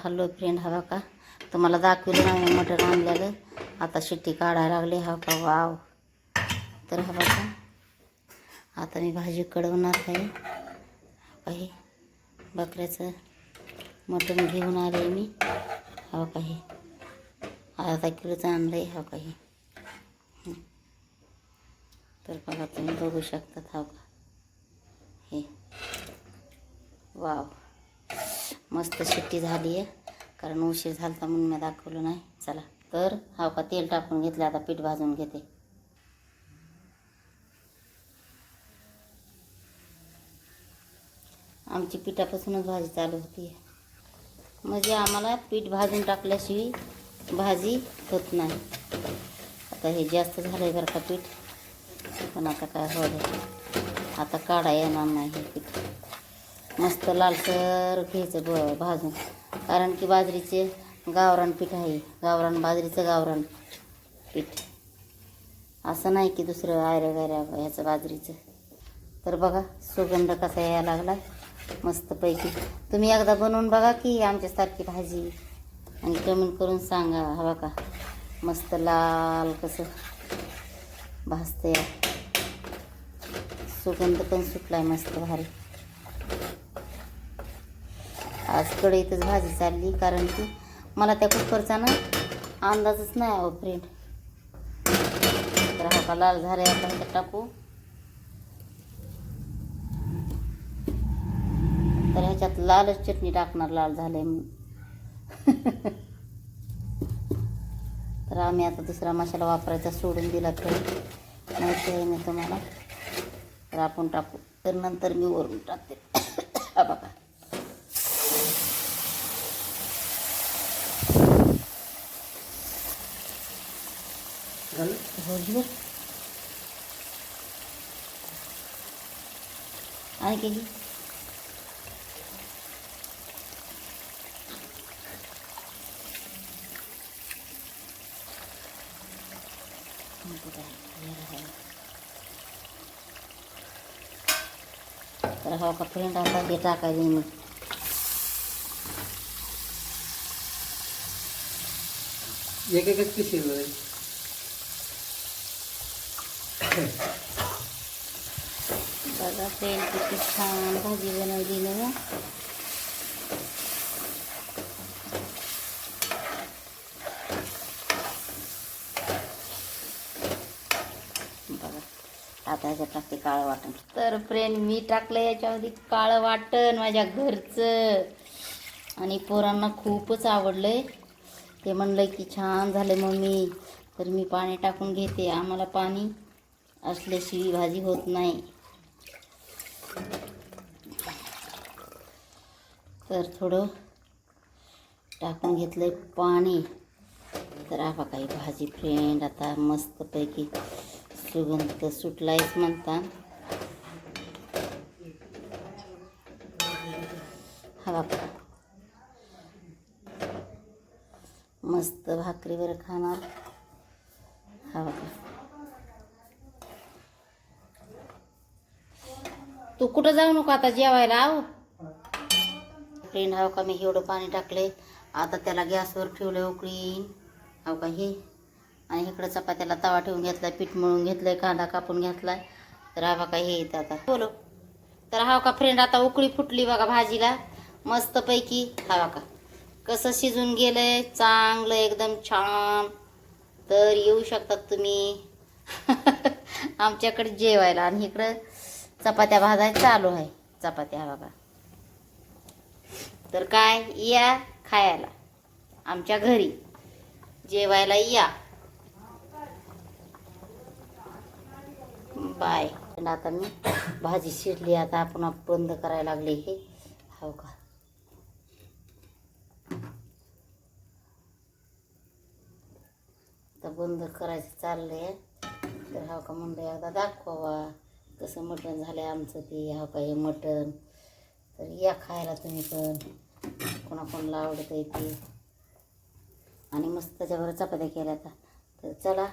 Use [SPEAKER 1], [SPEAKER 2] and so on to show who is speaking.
[SPEAKER 1] Hello friend हवा का तुम्हाला दाखवलं नाही मटण आणलेलं. आता शिट्टी काढायला लागली हा का वाव. तर हवा का आता मी भाजी कडवणार आहे. काही बकऱ्याचं मटण घेऊन आले मी. हो काही अर्धा किलोचं आणलं आहे हो. काही तर बघा तुम्ही बघू शकतात हो का हे. वाव. मस्त शिट्टी झाली आहे. कारण उशीर झाला तर म्हणून मी दाखवलं नाही. चला तर हा का तेल टाकून घेतलं आता पीठ भाजून घेते. आमची पिठापासूनच भाजी चालू होती. म्हणजे आम्हाला पीठ भाजून टाकल्याशिवाय भाजी होत नाही. आता हे जास्त झालं आहे बरं का पीठ. पण आता काय हो आता काढा येणार नाही हे पीठ. मस्त लालसर घ्यायचं ब भाजून. कारण की बाजरीचे गावरान पीठ आहे. गावरान बाजरीचं गावरान पीठ. असं नाही की दुसरं आयऱ्या गायऱ्या ह्याचं बाजरीचं. तर बघा सुगंध कसा यायला लागला. मस्तपैकी तुम्ही एकदा बनवून बघा की आमच्यासारखी भाजी. आणि कमेंट करून सांगा हवा का मस्त लाल कसं भाजते सुगंध पण सुटला आहे मस्त भारी. आज कढईतच भाजी चालली कारण की मला त्या कुकरचा ना अंदाजच नाही अहो फ्रेंड तर हा का लाल झाले आता ह्याच्यात टाकू. तर ह्याच्यात लालच चटणी टाकणार लाल झाले तर आम्ही आता दुसरा मसाला वापरायचा सोडून दिला तर माहिती आहे मी तुम्हाला. तर आपण टाकू. तर नंतर मी वरून टाकते. बघा. हो घे आणि की. तर हा का फ्रेंड आता हे टाकायचे मी
[SPEAKER 2] एक एकच किती?
[SPEAKER 1] बघा तेल किती छान भाजी बनवली ना आता ह्याच्यात टाकते काळं वाटण. तर फ्रेंड मी टाकलं याच्यामध्ये काळं वाटण माझ्या घरचं. आणि पोरांना खूपच आवडलंय. ते म्हणलं की छान झालं मम्मी. तर मी पाणी टाकून घेते. आम्हाला पाणी असल्याशिवाय भाजी होत नाही. तर थोडं टाकून घेतलंय पाणी. तर आपा काही भाजी फ्रेंड आता मस्तपैकी सुगंध सुटलायच म्हणता. हा बापा मस्त भाकरीवर खाणार. हा बापा तू कुठं जाऊ नको आता जेवायला आव फ्रेंड हाव का मी एवढं पाणी टाकले आता त्याला गॅसवर ठेवलं उकळी. हाव का हे? आणि इकडं चपात्याला तवा ठेवून घेतलाय पीठ मळून घेतलंय कांदा कापून घेतलाय. तर हा बघा हे येतं आता. बोलो. तर हाव का फ्रेंड आता उकळी फुटली बघा भाजीला. मस्तपैकी. हवा का? कसं शिजून गेलंय चांगलं एकदम छान. तर येऊ शकतात तुम्ही. आमच्याकडे जेवायला आणि इकडं चपात्या भाजाय चालू आहे. चपात्या हा बघा. तर काय? या खायला. आमच्या घरी. जेवायला या. बाय. आता मी भाजी शिरली. आता आपण बंद करायला लागले हे. हो का? आता बंद करायचं चाललंय. तर हा का? म्हणलं एकदा दाखवा कसं मटण झालं आहे आमचं ते हा काही मटण. तर या खायला तुम्ही पण. कोणाकोणाला आवडत आहे ते. आणि मस्त त्याच्यावर चपात्या केल्या आता. तर चला